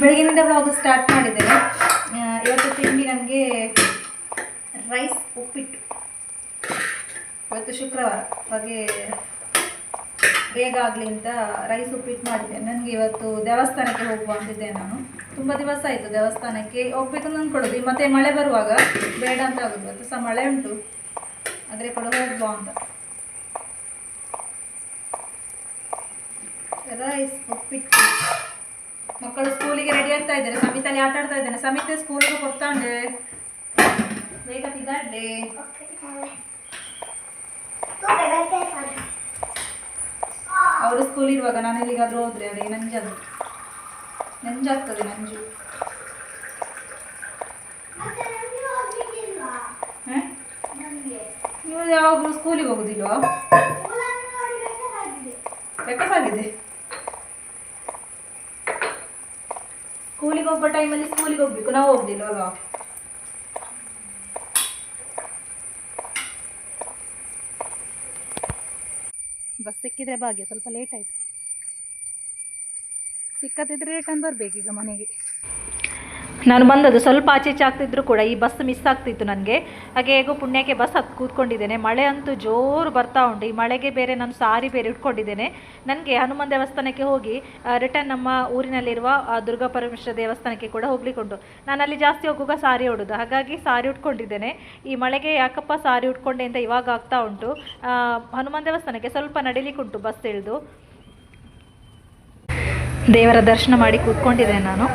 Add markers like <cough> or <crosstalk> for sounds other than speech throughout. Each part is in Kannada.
ಬೆಳಗಿನಿಂದ ಬ್ಲಾಗ್ ಸ್ಟಾರ್ಟ್ ಮಾಡಿದ್ದೇನೆ. ಇವತ್ತು ತಿಂಡಿ ನನಗೆ ರೈಸ್ ಉಪ್ಪಿಟ್ಟು. ಇವತ್ತು ಶುಕ್ರವಾರ, ಹಾಗೆ ಬೇಗ ಆಗಲಿ ಅಂತ ರೈಸ್ ಉಪ್ಪಿಟ್ಟು ಮಾಡಿದೆ ನನಗೆ ಇವತ್ತು ದೇವಸ್ಥಾನಕ್ಕೆ ಹೋಗುವ ಅಂತಿದ್ದೆ ನಾನು. ತುಂಬ ದಿವಸ ಆಯಿತು ದೇವಸ್ಥಾನಕ್ಕೆ ಹೋಗ್ಬೇಕು ಅಂತ ಅಂದ್ಕೊಡೋದು ಮತ್ತೆ ಮಳೆ ಬರುವಾಗ ಬೇಡ ಅಂತ ಆಗೋದು. ಅದು ಸಹ ಮಳೆ ಉಂಟು. ಆದರೆ ಕೂಡ ಹೋಗುವ ಅಂತ. ರೈಸ್ ಉಪ್ಪಿಟ್ಟು. ಮಕ್ಕಳು ಸ್ಕೂಲಿಗೆ ರೆಡಿ ಆಗ್ತಾ ಇದ್ದಾರೆ. ಸಮಿತಲ್ಲಿ ಆಟ ಆಡ್ತಾ ಇದ್ದಾನೆ. ಸಮಿತ ಸ್ಕೂಲಿಗೆ ಕೊಡ್ತಾಂಡೆ ಬೇಗ ತಿದ್ದಾಡ್ಲಿ ಅವರು ಸ್ಕೂಲ್ ಇರುವಾಗ ನಾನು ಎಲ್ಲಿಗಾದ್ರೂ ಹೋದ್ರೆ ಅವರಿಗೆ ನಂಜದು ನಂಜಾಗ್ತದೆ ನಂಜು? ನೀವು ಯಾವಾಗಲೂ ಸ್ಕೂಲಿಗೆ ಹೋಗುದಿಲ್ವಾ? ಬೆಕ್ಕಸಾಗಿದೆ ಸ್ಕೂಲಿಗೆ ಹೋಗೋ ಟೈಮಲ್ಲಿ ಸ್ಕೂಲಿಗೆ ಹೋಗ್ಬೇಕು. ನಾವು ಹೋಗ್ಲಿಲ್ವಾಗ ಬಸ್ ಸಿಕ್ಕಿದ್ರೆ ಭಾಗ್ಯ, ಸ್ವಲ್ಪ ಲೇಟ್ ಆಯಿತು. ಸಿಕ್ಕದಿದ್ರೆ ರಿಟರ್ನ್ ಬರಬೇಕೀಗ ಮನೆಗೆ. ನಾನು ಬಂದದ್ದು ಸ್ವಲ್ಪ ಆಚೆ ಆಗ್ತಿದ್ರು ಕೂಡ, ಈ ಬಸ್ ಮಿಸ್ ಆಗ್ತಿತ್ತು ನನಗೆ. ಹಾಗೆ ಹೇಗೋ ಪುಣ್ಯಕ್ಕೆ ಬಸ್ ಹತ್ತು ಕೂತ್ಕೊಂಡಿದ್ದೇನೆ. ಮಳೆ ಅಂತೂ ಜೋರು ಬರ್ತಾ ಉಂಟು. ಈ ಮಳೆಗೆ ಬೇರೆ ನಾನು ಸಾರಿ ಬೇರೆ ಇಟ್ಕೊಂಡಿದ್ದೇನೆ ನನಗೆ ಹನುಮಾನ್ ದೇವಸ್ಥಾನಕ್ಕೆ ಹೋಗಿ ರಿಟರ್ನ್ ನಮ್ಮ ಊರಿನಲ್ಲಿರುವ ದುರ್ಗಾ ಪರಮೇಶ್ವರ ದೇವಸ್ಥಾನಕ್ಕೆ ಕೂಡ ಹೋಗ್ಲಿಕ್ಕುಂಟು. ನಾನು ಅಲ್ಲಿ ಜಾಸ್ತಿ ಹೋಗುವಾಗ ಸಾರಿ ಉಡೋದು ಹಾಗಾಗಿ ಸಾರಿ ಉಟ್ಕೊಂಡಿದ್ದೇನೆ. ಈ ಮಳೆಗೆ ಯಾಕಪ್ಪ ಸಾರಿ ಉಟ್ಕೊಂಡೆ ಅಂತ ಇವಾಗ ಆಗ್ತಾ ಉಂಟು. ಹನುಮಾನ್ ದೇವಸ್ಥಾನಕ್ಕೆ ಸ್ವಲ್ಪ ನಡಿಲಿಕ್ಕೆ ಉಂಟು ಬಸ್ ಇಳಿದು. ದೇವರ ದರ್ಶನ ಮಾಡಿ ಕೂತ್ಕೊಂಡಿದ್ದೇನೆ ನಾನು.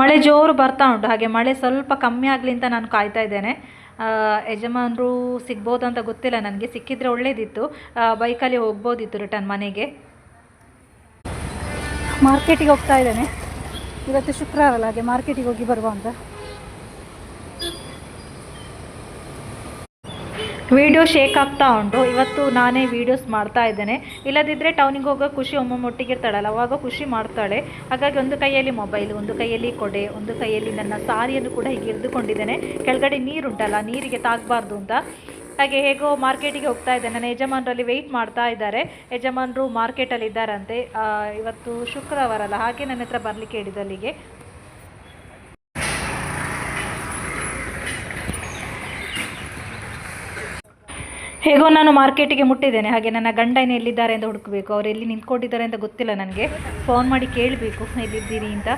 ಮಳೆ ಜೋರು ಬರ್ತಾ ಉಂಟು. ಹಾಗೆ ಮಳೆ ಸ್ವಲ್ಪ ಕಮ್ಮಿ ಆಗಲಿ ಅಂತ ನಾನು ಕಾಯ್ತಾ ಇದ್ದೇನೆ. ಯಜಮಾನರು ಸಿಗ್ಬೋದು ಅಂತ ಗೊತ್ತಿಲ್ಲ ನನಗೆ. ಸಿಕ್ಕಿದ್ರೆ ಒಳ್ಳೇದಿತ್ತು. ಬೈಕಲ್ಲಿ ಹೋಗ್ಬೋದಿತ್ತು ರಿಟರ್ನ್ ಮನೆಗೆ. ಮಾರ್ಕೆಟಿಗೆ ಹೋಗ್ತಾ ಇದ್ದೇನೆ. ಇವತ್ತು ಶುಕ್ರವಾರ ಅಲ್ಲ, ಹಾಗೆ ಮಾರ್ಕೆಟಿಗೆ ಹೋಗಿ ಬರುವ ಅಂತ. ವಿಡಿಯೋ ಶೇಕ್ ಆಗ್ತಾ ಉಂಟು. ಇವತ್ತು ನಾನೇ ವೀಡಿಯೋಸ್ ಮಾಡ್ತಾ ಇದ್ದೇನೆ. ಇಲ್ಲದಿದ್ದರೆ ಟೌನಿಗೆ ಹೋಗೋ ಖುಷಿ ಒಮ್ಮೊಮ್ಮೊಟ್ಟಿಗೆ ಇರ್ತಾಳಲ್ಲ ಅವಾಗ ಖುಷಿ ಮಾಡ್ತಾಳೆ. ಹಾಗಾಗಿ ಒಂದು ಕೈಯಲ್ಲಿ ಮೊಬೈಲ್ ಒಂದು ಕೈಯಲ್ಲಿ ಕೊಡೆ, ಒಂದು ಕೈಯಲ್ಲಿ ನನ್ನ ಸಾರಿಯನ್ನು ಕೂಡ ಹೀಗೆ ಹಿಡಿದುಕೊಂಡಿದ್ದೇನೆ. ಕೆಳಗಡೆ ನೀರುಂಟಲ್ಲ, ನೀರಿಗೆ ತಾಗಬಾರ್ದು ಅಂತ. ಹಾಗೆ ಹೇಗೋ ಮಾರ್ಕೆಟಿಗೆ ಹೋಗ್ತಾ ಇದ್ದೇನೆ. ನನ್ನ ಯಜಮಾನರಲ್ಲಿ ವೆಯ್ಟ್ ಮಾಡ್ತಾ ಇದ್ದಾರೆ. ಯಜಮಾನರು ಮಾರ್ಕೆಟಲ್ಲಿ ಇದ್ದಾರಂತೆ ಇವತ್ತು ಶುಕ್ರವಾರ ಅಲ್ಲ, ಹಾಗೆ ನನ್ನ ಹತ್ರ ಬರಲಿಕ್ಕೆ ಹೇಳಿದ್ದು ಅಲ್ಲಿಗೆ. ಹೇಗೋ ನಾನು ಮಾರ್ಕೆಟಿಗೆ ಮುಟ್ಟಿದ್ದೇನೆ. ಹಾಗೆ ನನ್ನ ಗಂಡ ಏನು ಎಲ್ಲಿದ್ದಾರೆ ಅಂತ ಹುಡುಕಬೇಕು. ಅವ್ರು ಎಲ್ಲಿ ನಿಂತ್ಕೊಂಡಿದ್ದಾರೆ ಅಂತ ಗೊತ್ತಿಲ್ಲ ನನಗೆ. ಫೋನ್ ಮಾಡಿ ಕೇಳಬೇಕು. ಎಲ್ಲಿದ್ದೀರಿ ಅಂತ.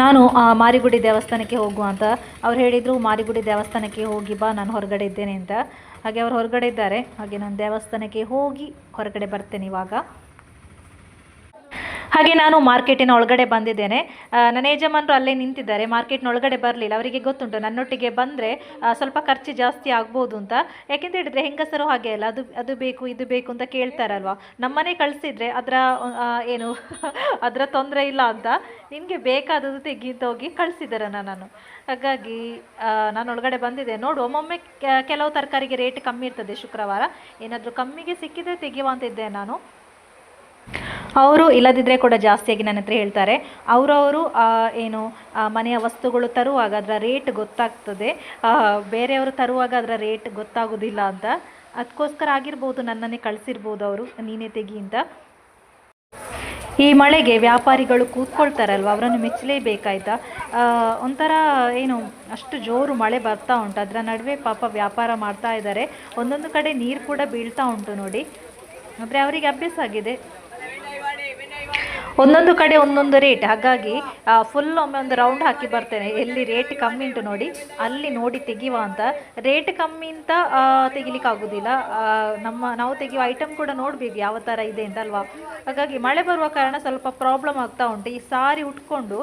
ನಾನು ಮಾರಿಗುಡಿ ದೇವಸ್ಥಾನಕ್ಕೆ ಹೋಗುವ ಅಂತ. ಅವ್ರು ಹೇಳಿದರು, ಮಾರಿಗುಡಿ ದೇವಸ್ಥಾನಕ್ಕೆ ಹೋಗಿ ಬಾ, ನಾನು ಹೊರಗಡೆ ಇದ್ದೇನೆ ಅಂತ. ಹಾಗೆ ಅವ್ರು ಹೊರಗಡೆ ಇದ್ದಾರೆ. ಹಾಗೆ ನಾನು ದೇವಸ್ಥಾನಕ್ಕೆ ಹೋಗಿ ಹೊರಗಡೆ ಬರ್ತೇನೆ ಇವಾಗ. ಹಾಗೆ ನಾನು ಮಾರ್ಕೆಟಿನ ಒಳಗಡೆ ಬಂದಿದ್ದೇನೆ. ನನ್ನ ಯಜಮಾನರು ಅಲ್ಲೇ ನಿಂತಿದ್ದಾರೆ. ಮಾರ್ಕೆಟ್ನ ಒಳಗಡೆ ಬರಲಿಲ್ಲ. ಅವರಿಗೆ ಗೊತ್ತುಂಟು, ನನ್ನೊಟ್ಟಿಗೆ ಬಂದರೆ ಸ್ವಲ್ಪ ಖರ್ಚು ಜಾಸ್ತಿ ಆಗ್ಬೋದು ಅಂತ. ಯಾಕೆಂತ ಹೇಳಿದರೆ ಹೆಂಗಸರು ಹಾಗೆ ಅಲ್ಲ, ಅದು ಅದು ಬೇಕು, ಇದು ಬೇಕು ಅಂತ ಕೇಳ್ತಾರಲ್ವಾ? ನಮ್ಮನೆ ಕಳಿಸಿದ್ರೆ ಅದರ ಏನು, <laughs> ಅದರ ತೊಂದರೆ ಇಲ್ಲ ಅಂತ. ನಿಮಗೆ ಬೇಕಾದದ್ದು ತೆಗೆದೋಗಿ ಅಂತ ಹೋಗಿ ಕಳಿಸಿದ್ದಾರೆ ನಾನು. ಹಾಗಾಗಿ ನಾನು ಒಳಗಡೆ ಬಂದಿದ್ದೆ. ನೋಡು, ಒಮ್ಮೊಮ್ಮೆ ಕೆಲವು ತರಕಾರಿಗೆ ರೇಟ್ ಕಮ್ಮಿ ಇರ್ತದೆ ಶುಕ್ರವಾರ. ಏನಾದರೂ ಕಮ್ಮಿಗೆ ಸಿಕ್ಕಿದ್ರೆ ತೆಗೆಯುವಂತಿದ್ದೆ ನಾನು. ಅವರು ಇಲ್ಲದಿದ್ದರೆ ಕೂಡ ಜಾಸ್ತಿಯಾಗಿ ನನ್ನ ಹತ್ರ ಹೇಳ್ತಾರೆ. ಅವರವರು ಏನು ಮನೆಯ ವಸ್ತುಗಳು ತರುವಾಗ ಅದರ ರೇಟ್ ಗೊತ್ತಾಗ್ತದೆ. ಬೇರೆಯವರು ತರುವಾಗ ಅದರ ರೇಟ್ ಗೊತ್ತಾಗೋದಿಲ್ಲ ಅಂತ. ಅದಕ್ಕೋಸ್ಕರ ಆಗಿರ್ಬೋದು, ನನ್ನನ್ನೇ ಕಳಿಸಿರ್ಬೋದು ಅವರು, ನೀನೇ ತೆಗಿ ಅಂತ. ಈ ಮಳೆಗೆ ವ್ಯಾಪಾರಿಗಳು ಕೂತ್ಕೊಳ್ತಾರಲ್ವ, ಅವರನ್ನು ಮೆಚ್ಚಲೇಬೇಕಾಯ್ತಾ? ಒಂಥರ, ಏನು, ಅಷ್ಟು ಜೋರು ಮಳೆ ಬರ್ತಾ ಉಂಟು. ಅದರ ನಡುವೆ ಪಾಪ ವ್ಯಾಪಾರ ಮಾಡ್ತಾ ಇದ್ದಾರೆ. ಒಂದೊಂದು ಕಡೆ ನೀರು ಕೂಡ ಬೀಳ್ತಾ ಉಂಟು ನೋಡಿ. ಆದರೆ ಅವರಿಗೆ ಅಭ್ಯಾಸ ಆಗಿದೆ. ಒಂದೊಂದು ಕಡೆ ಒಂದೊಂದು ರೇಟ್ ಹಾಗಾಗಿ ಫುಲ್ ಒಮ್ಮೆ ಒಂದು ರೌಂಡ್ ಹಾಕಿ ಬರ್ತೇನೆ. ಎಲ್ಲಿ ರೇಟ್ ಕಮ್ಮಿ ಉಂಟು ನೋಡಿ, ಅಲ್ಲಿ ನೋಡಿ ತೆಗಿಯುವ ಅಂತ. ರೇಟ್ ಕಮ್ಮಿ ಅಂತ ತೆಗಿಲಿಕ್ಕೆ ಆಗೋದಿಲ್ಲ. ನಮ್ಮ, ನಾವು ತೆಗೆಯುವ ಐಟಮ್ ಕೂಡ ನೋಡಬೇಕು ಯಾವ ಥರ ಇದೆ ಅಂತ ಅಲ್ವಾ? ಹಾಗಾಗಿ ಮಳೆ ಬರುವ ಕಾರಣ ಸ್ವಲ್ಪ ಪ್ರಾಬ್ಲಮ್ ಆಗ್ತಾ ಉಂಟು. ಈ ಸಾರಿ ಉಟ್ಕೊಂಡು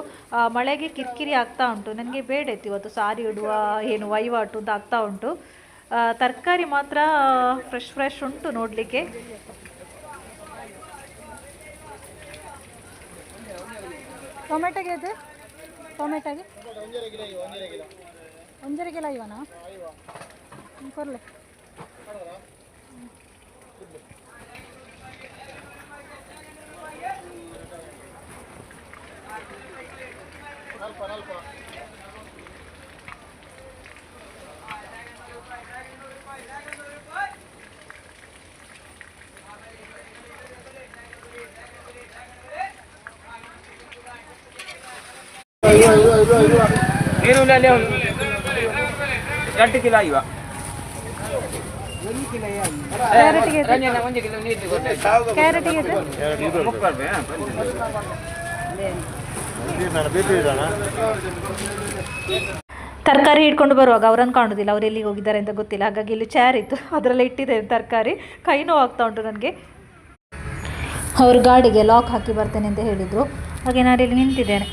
ಮಳೆಗೆ ಕಿರಿಕಿರಿ ಆಗ್ತಾ ಉಂಟು. ನನಗೆ ಬೇಡ ಇತ್ತು ಇವತ್ತು ಸಾರಿ ಇಡುವ, ಏನು ವಹಿವಾಟು ಅಂತ ಆಗ್ತಾ ಉಂಟು. ತರಕಾರಿ ಮಾತ್ರ ಫ್ರೆಶ್ ಫ್ರೆಶ್ ಉಂಟು ನೋಡಲಿಕ್ಕೆ. ಟೊಮೆಟೊಗೆ ಇದೆ? ಟೊಮೆಟೊಗೆ ಒಂಜರೆ ಕಿಲೋ ಇವನ ಕೊರ್ಲೆ ಈರುಳ್ಳಿ ಎರಡು ಕಿಲೋ ಇವ ತರಕಾರಿ ಇಟ್ಕೊಂಡು ಬರುವಾಗ ಅವ್ರನ್ನ ಕಾಣೋದಿಲ್ಲ, ಅವ್ರು ಎಲ್ಲಿಗೆ ಹೋಗಿದ್ದಾರೆ ಅಂತ ಗೊತ್ತಿಲ್ಲ. ಹಾಗಾಗಿ ಇಲ್ಲಿ ಚೇರ್ ಇತ್ತು, ಅದರಲ್ಲೇ ಇಟ್ಟಿದೆ ತರಕಾರಿ. ಕೈ ಆಗ್ತಾ ಉಂಟು ನನಗೆ. ಅವ್ರ ಗಾಡಿಗೆ ಲಾಕ್ ಹಾಕಿ ಬರ್ತೇನೆ ಅಂತ ಹೇಳಿದ್ರು. ಹಾಗೆ ನಾನು ಇಲ್ಲಿ ನಿಂತಿದ್ದೇನೆ.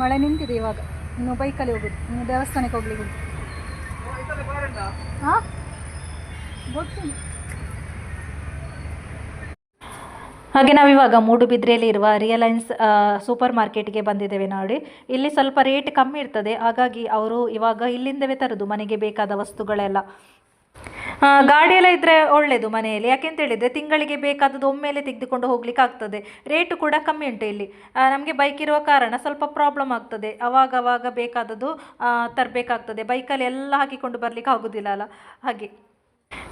ಮಳೆ ನಿಂತಿದೆ ಇವಾಗ. ಇನ್ನು ಬೈಕಲ್ಲಿ ಹೋಗುದು, ಇನ್ನು ದೇವಸ್ಥಾನಕ್ಕೆ ಹೋಗ್ಲಿಕ್ಕೆ ಹಾಂ? ಹಾಗೆ ನಾವಿವಾಗ ಮೂಡುಬಿದ್ರೆಯಲ್ಲಿ ಇರುವ ರಿಯಲೈನ್ಸ್ ಸೂಪರ್ ಮಾರ್ಕೆಟ್ಗೆ ಬಂದಿದ್ದೇವೆ ನೋಡಿ. ಇಲ್ಲಿ ಸ್ವಲ್ಪ ರೇಟ್ ಕಮ್ಮಿ ಇರ್ತದೆ, ಹಾಗಾಗಿ ಅವರು ಇವಾಗ ಇಲ್ಲಿಂದವೇ ತರದು, ಮನೆಗೆ ಬೇಕಾದ ವಸ್ತುಗಳೆಲ್ಲ. ಗಾಡಿ ಎಲ್ಲ ಇದ್ದರೆ ಒಳ್ಳೆಯದು ಮನೆಯಲ್ಲಿ. ಯಾಕೆಂತ ಹೇಳಿದರೆ ತಿಂಗಳಿಗೆ ಬೇಕಾದದ್ದು ಒಮ್ಮೆಲೆ ತೆಗೆದುಕೊಂಡು ಹೋಗ್ಲಿಕ್ಕೆ ಆಗ್ತದೆ. ರೇಟು ಕೂಡ ಕಮ್ಮಿ ಉಂಟು ಇಲ್ಲಿ. ನಮಗೆ ಬೈಕ್ ಇರುವ ಕಾರಣ ಸ್ವಲ್ಪ ಪ್ರಾಬ್ಲಮ್ ಆಗ್ತದೆ. ಅವಾಗ ಅವಾಗ ಬೇಕಾದದ್ದು ತರಬೇಕಾಗ್ತದೆ. ಬೈಕಲ್ಲಿ ಎಲ್ಲ ಹಾಕಿಕೊಂಡು ಬರಲಿಕ್ಕೆ ಆಗೋದಿಲ್ಲ ಅಲ್ಲ? ಹಾಗೆ.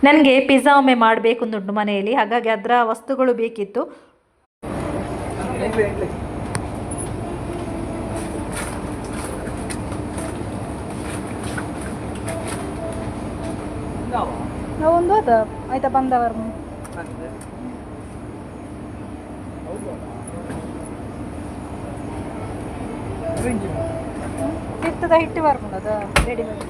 ನನಗೆ ಪಿಜ್ಜಾ ಒಮ್ಮೆ ಮಾಡಬೇಕು ಅಂದುಂಟು ಮನೆಯಲ್ಲಿ. ಹಾಗಾಗಿ ಅದರ ವಸ್ತುಗಳು ಬೇಕಿತ್ತು. ಒಂದು ಅದ ಆಯ್ತಾ ಬಂದವರು ಹಿಟ್ಟದ ಹಿಟ್ಟು ಬರ್ಕೊಂಡು ಅದು ರೆಡಿಮೇಡ್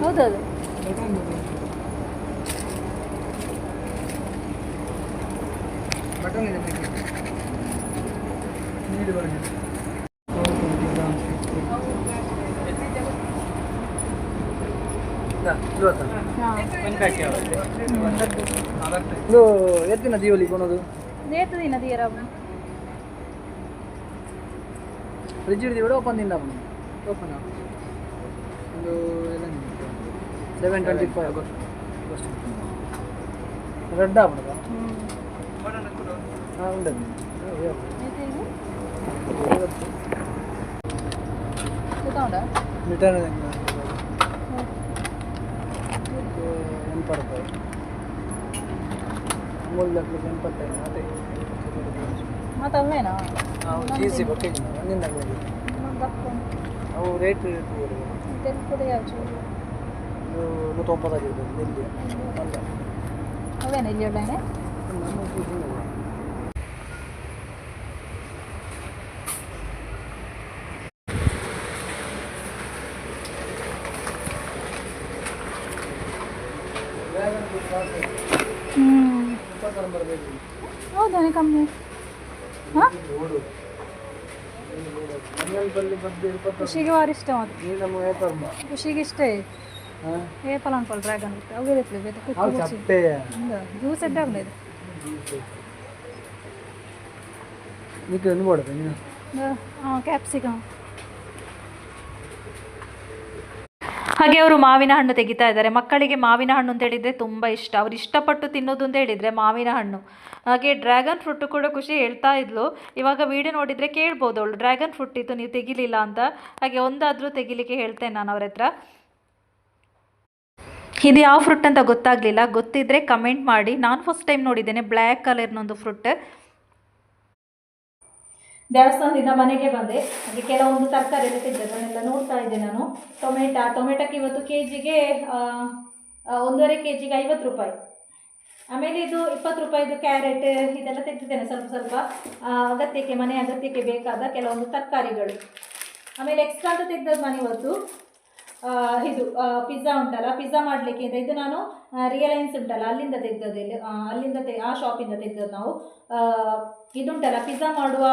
ಹೌದದು ಇದು ಎತ್ತಿನ ದೀವಲಿ ಕೊನೋದು ನೇತು ದಿನ ದೀರ ಫ್ರಿಜ್ ಹಿಡಿದು ಓಪನ್ ಇಲ್ಲ ಓಪನ್ ಒಂದು ಸೆವೆನ್ ಟ್ವೆಂಟಿ ಫೈವ್ ರೆಡ್ ಆಗ್ಬಿಡದ ಹಾಂ ಉಂಟದು ಕೂತ್ಕೊಂಡ ರಿಟರ್ನ್ ಎಂಪತ್ತು ರೂಪಾಯಿ ಮೂರು ಲಕ್ಷ ಎಂಪತ್ತೈದು ಅದೇ ಮತ್ತೆ ಅವೇನಾ ನಾವು ಚೀಸಿ ಬಟ್ಟೆಗೆ ಒಂದಿಂದ ಅಂಗಡಿ ಅವು ರೇಟ್ ತೆಲ್ಕುದೇ ಯಾವ ಒಂದು ನೂತೊಂಬತ್ತಾಗಿರ್ಬೋದು ನಿಲ್ಲಿ ಅಲ್ಲ ಅವೇನ ಇಲ್ಲಿ ಒಳ್ಳೆನೆ ನಮ್ಮ ಚೀಸಿ ಹ್ಞೂ ಇಪ್ಪತ್ತರ ಬರಬೇಕು ಹೌದಾನೆ ಕಮ್ಮಿ ಹಾಂ ಮಂಗಲ್ಪಲ್ಲಿ ಬಂದು ಇಪ್ಪತ್ತು ಖುಷಿಗೆ ಭಾರಿ ಇಷ್ಟ ಮಾತ್ರ ನೀ ನಮ್ಮ ವ್ಯಾಪಾರ ಖುಷಿಗೆ ಇಷ್ಟ ಹಾಗೆ ಅವರು ಮಾವಿನ ಹಣ್ಣು ತೆಗಿತಾ ಇದ್ದಾರೆ. ಮಕ್ಕಳಿಗೆ ಮಾವಿನ ಹಣ್ಣು ಅಂತ ಹೇಳಿದರೆ ತುಂಬ ಇಷ್ಟ. ಅವ್ರು ಇಷ್ಟಪಟ್ಟು ತಿನ್ನೋದು ಅಂತ ಹೇಳಿದರೆ ಮಾವಿನ ಹಣ್ಣು. ಹಾಗೆ ಡ್ರ್ಯಾಗನ್ ಫ್ರೂಟ್ ಕೂಡ ಖುಷಿ ಹೇಳ್ತಾ ಇದ್ಲು. ಇವಾಗ ವಿಡಿಯೋ ನೋಡಿದರೆ ಕೇಳ್ಬೋದು ಅವಳು. ಡ್ರ್ಯಾಗನ್ ಫ್ರೂಟ್ ಇತ್ತು ನೀವು ತೆಗಿಲಿಲ್ಲ ಅಂತ. ಹಾಗೆ ಒಂದಾದರೂ ತೆಗಿಲಿಕ್ಕೆ ಹೇಳ್ತೇನೆ ನಾನು ಅವ್ರ ಹತ್ರ. ಇದು ಯಾವ ಫ್ರೂಟ್ ಅಂತ ಗೊತ್ತಾಗಲಿಲ್ಲ. ಗೊತ್ತಿದ್ದರೆ ಕಮೆಂಟ್ ಮಾಡಿ. ನಾನು ಫಸ್ಟ್ ಟೈಮ್ ನೋಡಿದ್ದೇನೆ. ಬ್ಲ್ಯಾಕ್ ಕಲರ್ನೊಂದು ಫ್ರೂಟ್ ದೇವಸ್ಥಾನದಿಂದ ಮನೆಗೆ ಬಂದೆ. ಹಾಗೆ ಕೆಲವೊಂದು ತರಕಾರಿ ಎಲ್ಲ ತೆಗೆದು ಅದನ್ನೆಲ್ಲ ನೋಡ್ತಾ ಇದ್ದೆ ನಾನು. ಟೊಮೆಟೊ, ಟೊಮೆಟೊಕ್ಕೆ ಇವತ್ತು ಕೆ ಜಿಗೆ ಒಂದೂವರೆ ಕೆ ಜಿಗೆ ಐವತ್ತು ರೂಪಾಯಿ. ಆಮೇಲೆ ಇದು ಇಪ್ಪತ್ತು ರೂಪಾಯಿದು ಕ್ಯಾರೆಟ್, ಇದೆಲ್ಲ ತೆಗೆದಿದ್ದೇನೆ ಸ್ವಲ್ಪ ಸ್ವಲ್ಪ. ಅಗತ್ಯಕ್ಕೆ, ಮನೆ ಅಗತ್ಯಕ್ಕೆ ಬೇಕಾದ ಕೆಲವೊಂದು ತರಕಾರಿಗಳು. ಆಮೇಲೆ ಎಕ್ಸ್ಟ್ರಾ ಅಂತ ತೆಗೆದದ್ದು ನಾನು ಇವತ್ತು. ಇದು ಪಿಜ್ಜಾ ಉಂಟಲ್ಲ, ಪಿಜ್ಜಾ ಮಾಡಲಿಕ್ಕೆ ಅಂತ ಇದು ನಾನು ರಿಯಲೈನ್ಸ್ ಉಂಟಲ್ಲ, ಅಲ್ಲಿಂದ ತೆಗೆದದ್ದು ಅಲ್ಲಿಂದ ತೆ ಆ ಶಾಪಿಂದ ತೆಗೆದದ್ದು ನಾವು. ಇದುಂಟಲ್ಲ, ಪಿಜ್ಜಾ ಮಾಡುವ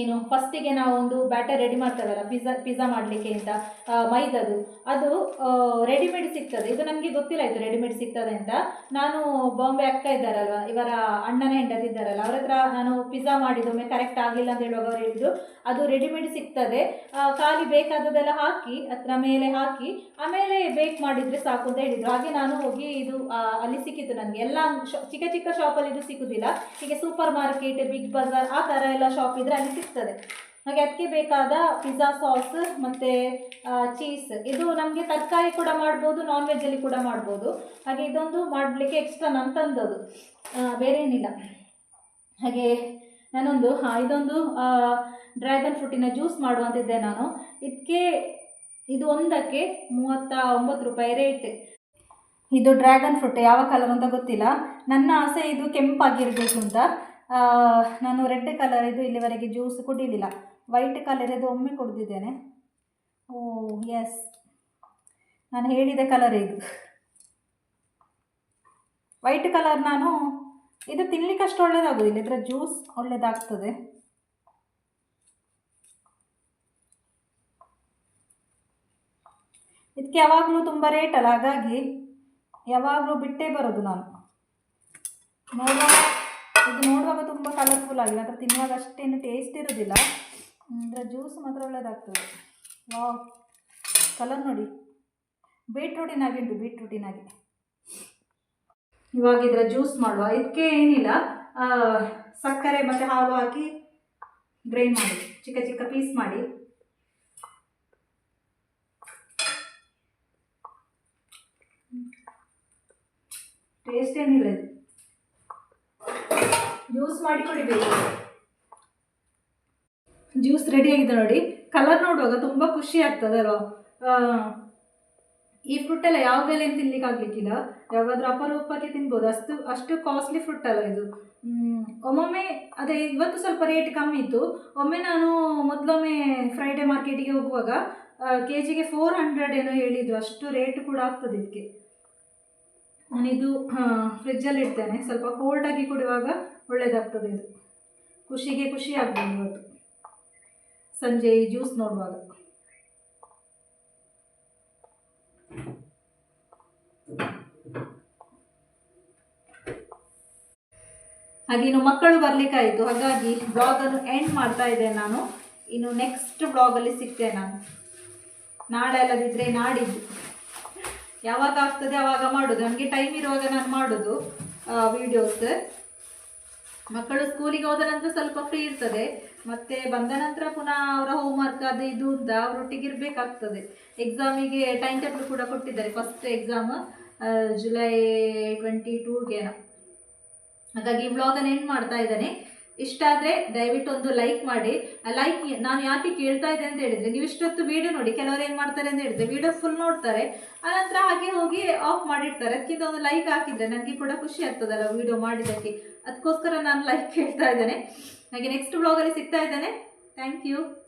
ಏನು ಫಸ್ಟಿಗೆ ನಾವು ಒಂದು ಬ್ಯಾಟರ್ ರೆಡಿ ಮಾಡ್ತೇವಲ್ಲ ಪಿಜ್ಜಾ ಪಿಜ್ಜಾ ಮಾಡಲಿಕ್ಕೆ ಅಂತ ಮೈದದು. ಅದು ರೆಡಿಮೇಡ್ ಸಿಗ್ತದೆ. ಇದು ನನಗೆ ಗೊತ್ತಿಲ್ಲ ಇದು ರೆಡಿಮೇಡ್ ಸಿಗ್ತದೆ ಅಂತ. ನಾನು ಬಾಂಬೆ ಅಕ್ಕ ಇದ್ದಾರಲ್ವ, ಇವರ ಅಣ್ಣನ ಹೆಂಡತಿ ಇದ್ದಾರಲ್ಲ, ಅವ್ರ ಹತ್ರ ನಾನು ಪಿಜ್ಜಾ ಮಾಡಿದೊಮ್ಮೆ ಕರೆಕ್ಟ್ ಆಗಿಲ್ಲ ಅಂತ ಹೇಳುವಾಗ ಅವ್ರು ಹೇಳಿದ್ರು ಅದು ರೆಡಿಮೇಡ್ ಸಿಗ್ತದೆ. ಖಾಲಿ ಬೇಕಾದದೆಲ್ಲ ಹಾಕಿ, ಅದರ ಮೇಲೆ ಹಾಕಿ, ಆಮೇಲೆ ಬೇಕ್ ಮಾಡಿದರೆ ಸಾಕು ಅಂತ ಹೇಳಿದರು. ಹಾಗೆ ನಾನು ಹೋಗಿ ಇದು ಅಲ್ಲಿ ಸಿಕ್ಕಿತ್ತು ನನಗೆ. ಎಲ್ಲ ಚಿಕ್ಕ ಚಿಕ್ಕ ಶಾಪಲ್ಲಿ ಇದು ಸಿಗುದಿಲ್ಲ. ಹೀಗೆ ಸೂಪರ್ ಮಾರ್ಕೆಟ್ ಬಿಗ್ ಬಜಾರ್ ಆ ಥರ ಎಲ್ಲ ಶಾಪ್ ಇದ್ರೆ ಅಲ್ಲಿ ಸಿಗ್ತದೆ. ಹಾಗೆ ಅದಕ್ಕೆ ಬೇಕಾದ ಪಿಜ್ಜಾ ಸಾಸ್ ಮತ್ತು ಚೀಸ್ ಇದು ನಮಗೆ ತರಕಾರಿ ಕೂಡ ಮಾಡ್ಬೋದು ನಾನ್ ವೆಜ್ಜಲ್ಲಿ ಕೂಡ ಮಾಡ್ಬೋದು. ಹಾಗೆ ಇದೊಂದು ಮಾಡಲಿಕ್ಕೆ ಎಕ್ಸ್ಟ್ರಾ ನಾನು ತಂದದ್ದು. ಬೇರೆ ಏನಿಲ್ಲ ಹಾಗೆ ನಾನೊಂದು, ಹಾಂ, ಇದೊಂದು ಡ್ರ್ಯಾಗನ್ ಫ್ರೂಟಿನ ಜ್ಯೂಸ್ ಮಾಡುವಂತಿದ್ದೆ ನಾನು. ಇದಕ್ಕೆ ಇದು ಒಂದಕ್ಕೆ ಮೂವತ್ತ ಒಂಬತ್ತು ರೂಪಾಯಿ ರೇಟ್ ಇದು ಡ್ರ್ಯಾಗನ್ ಫ್ರೂಟ್ ಯಾವ ಕಲರ್ ಅಂತ ಗೊತ್ತಿಲ್ಲ. ನನ್ನ ಆಸೆ ಇದು ಕೆಂಪಾಗಿರಬೇಕು ಅಂತ. ನಾನು ರೆಡ್ ಕಲರ್ ಇದು ಇಲ್ಲಿವರೆಗೆ ಜ್ಯೂಸ್ ಕುಡಿಲಿಲ್ಲ. ವೈಟ್ ಕಲರ್ ಇದು ಒಮ್ಮೆ ಕುಡಿದಿದ್ದೇನೆ. ಓ ಎಸ್ ನಾನು ಹೇಳಿದ ಕಲರ್ ಇದು. ವೈಟ್ ಕಲರ್ ನಾನು, ಇದು ತಿನ್ಲಿಕ್ಕೆ ಅಷ್ಟು ಒಳ್ಳೇದಾಗೋದಿಲ್ಲ. ಇದರ ಜ್ಯೂಸ್ ಒಳ್ಳೆಯದಾಗ್ತದೆ ಇದಕ್ಕೆ ಯಾವಾಗಲೂ ತುಂಬ ರೇಟ್ ಅಲ್ಲ. ಹಾಗಾಗಿ ಯಾವಾಗಲೂ ಬಿಟ್ಟೇ ಬರೋದು ನಾನು. ನೋಡೋಣ ಇದು ತುಂಬ ಕಲರ್ಫುಲ್ ಆಗಿದೆ. ಆದರೆ ತಿನ್ನುವಾಗ ಅಷ್ಟೇನು ಟೇಸ್ಟ್ ಇರೋದಿಲ್ಲ. ಅಂದರೆ ಜ್ಯೂಸ್ ಮಾತ್ರ ಒಳ್ಳೆಯದಾಗ್ತದೆ ವಾವ್ ಕಲರ್ ನೋಡಿ. ಬೀಟ್ರೂಟಿನಾಗೆ ಉಂಟು ಬೀಟ್ರೂಟಿನಾಗೆ ಇವಾಗ ಇದರ ಜ್ಯೂಸ್ ಮಾಡುವ. ಇದಕ್ಕೆ ಏನಿಲ್ಲ. ಸಕ್ಕರೆ ಮತ್ತು ಹಾಲು ಹಾಕಿ ಗ್ರೈಂಡ್ ಮಾಡಿ. ಚಿಕ್ಕ ಚಿಕ್ಕ ಪೀಸ್ ಮಾಡಿ. ಟೇಸ್ಟ್ ಏನಿಲ್ಲ ಇದು. ಜ್ಯೂಸ್ ಮಾಡಿ ಕುಡಿಬೇಕು ಜ್ಯೂಸ್ ರೆಡಿ ಆಗಿದೆ ನೋಡಿ. ಕಲರ್ ನೋಡುವಾಗ ತುಂಬ ಖುಷಿ ಆಗ್ತದೆ ಅಲ್ವಾ? ಈ ಫ್ರೂಟ್ ಎಲ್ಲ ಯಾವ ಏನು ತಿನ್ಲಿಕ್ಕೆ ಆಗ್ಲಿಕ್ಕಿಲ್ಲ? ಯಾವಾದ್ರೂ ಅಪರೂಪಕ್ಕೆ ತಿನ್ಬೋದು. ಅಷ್ಟು ಅಷ್ಟು ಕಾಸ್ಟ್ಲಿ ಫ್ರೂಟ್ ಅಲ್ಲ ಇದು. ಒಮ್ಮೊಮ್ಮೆ, ಅದೇ ಇವತ್ತು ಸ್ವಲ್ಪ ರೇಟ್ ಕಮ್ಮಿ ಇತ್ತು. ಒಮ್ಮೆ ನಾನು ಮೊದಲೊಮ್ಮೆ ಫ್ರೈಡೇ ಮಾರ್ಕೆಟಿಗೆ ಹೋಗುವಾಗ ಕೆ ಜಿಗೆ ಫೋರ್ ಹಂಡ್ರೆಡ್ ಏನೋ ಹೇಳಿದ್ರು. ಅಷ್ಟು ರೇಟ್ ಕೂಡ ಆಗ್ತದೆ ಇದಕ್ಕೆ. ನಾನಿದು ಫ್ರಿಜ್ಜಲ್ಲಿ ಇಡ್ತೇನೆ. ಸ್ವಲ್ಪ ಕೋಲ್ಡಾಗಿ ಕುಡಿಯುವಾಗ ಒಳ್ಳೆಯದಾಗ್ತದೆ ಇದು. ಖುಷಿಗೆ ಖುಷಿ ಆಗ್ಬೋದು ಇವತ್ತು ಸಂಜೆ ಈ ಜ್ಯೂಸ್ ನೋಡುವಾಗ. ಇನ್ನು ಮಕ್ಕಳು ಬರಲಿಕ್ಕಾಯಿತು. ಹಾಗಾಗಿ ಬ್ಲಾಗನ್ನು ಎಂಡ್ ಮಾಡ್ತಾ ಇದ್ದೇನೆ ನಾನು. ಇನ್ನು ನೆಕ್ಸ್ಟ್ ಬ್ಲಾಗಲ್ಲಿ ಸಿಗ್ತೇನೆ ನಾನು. ನಾಳೆ ಅಲ್ಲದಿದ್ದರೆ ನಾಡಿದ್ದು. ಯಾವಾಗ ಆಗ್ತದೆ ಆವಾಗ ಮಾಡೋದು. ನನಗೆ ಟೈಮ್ ಇರುವಾಗ ನಾನು ಮಾಡೋದು ವೀಡಿಯೋಸ್ ಮಕ್ಕಳು ಸ್ಕೂಲಿಗೆ ಹೋದ ನಂತರ ಸ್ವಲ್ಪ ಫ್ರೀ ಇರ್ತದೆ. ಮತ್ತೆ ಬಂದ ನಂತರ ಪುನಃ ಅವರ ಹೋಮ್ವರ್ಕ್ ಅದು ಇದು ಅಂತ ಅವರೊಟ್ಟಿಗೆ ಇರಬೇಕಾಗ್ತದೆ ಎಕ್ಸಾಮಿಗೆ ಟೈಮ್ ಟೇಬಲ್ ಕೂಡ ಕೊಟ್ಟಿದ್ದಾರೆ. ಫಸ್ಟ್ ಎಕ್ಸಾಮ್ ಜುಲೈ ಟ್ವೆಂಟಿ ಟೂಗೆ ಹಾಗಾಗಿ ವ್ಲಾಗನ್ನು ಏನು ಮಾಡ್ತಾ ಇದ್ದಾನೆ. ಇಷ್ಟ ಆದರೆ ದಯವಿಟ್ಟು ಒಂದು ಲೈಕ್ ಮಾಡಿ. ಲೈಕ್ ನಾನು ಯಾಕೆ ಕೇಳ್ತಾ ಇದ್ದೆ ಅಂತ ಹೇಳಿದರೆ, ನೀವು ಇಷ್ಟೊತ್ತು ವೀಡಿಯೋ ನೋಡಿ, ಕೆಲವರು ಏನು ಮಾಡ್ತಾರೆ ಅಂತ ಹೇಳಿದರೆ ವಿಡಿಯೋ ಫುಲ್ ನೋಡ್ತಾರೆ. ಆನಂತರ ಹಾಗೆ ಹೋಗಿ ಆಫ್ ಮಾಡಿರ್ತಾರೆ. ಅದಕ್ಕಿಂತ ಒಂದು ಲೈಕ್ ಹಾಕಿದ್ರೆ ನನಗೆ ಕೂಡ ಖುಷಿ ಆಗ್ತದಲ್ಲ ವಿಡಿಯೋ ಮಾಡಿದ್ದಕ್ಕೆ. ಅದಕ್ಕೋಸ್ಕರ ನಾನು ಲೈಕ್ ಕೇಳ್ತಾ ಇದ್ದೇನೆ. ಹಾಗೆ ನೆಕ್ಸ್ಟ್ ಬ್ಲಾಗಲ್ಲಿ ಸಿಗ್ತಾ ಇದ್ದೇನೆ. Thank you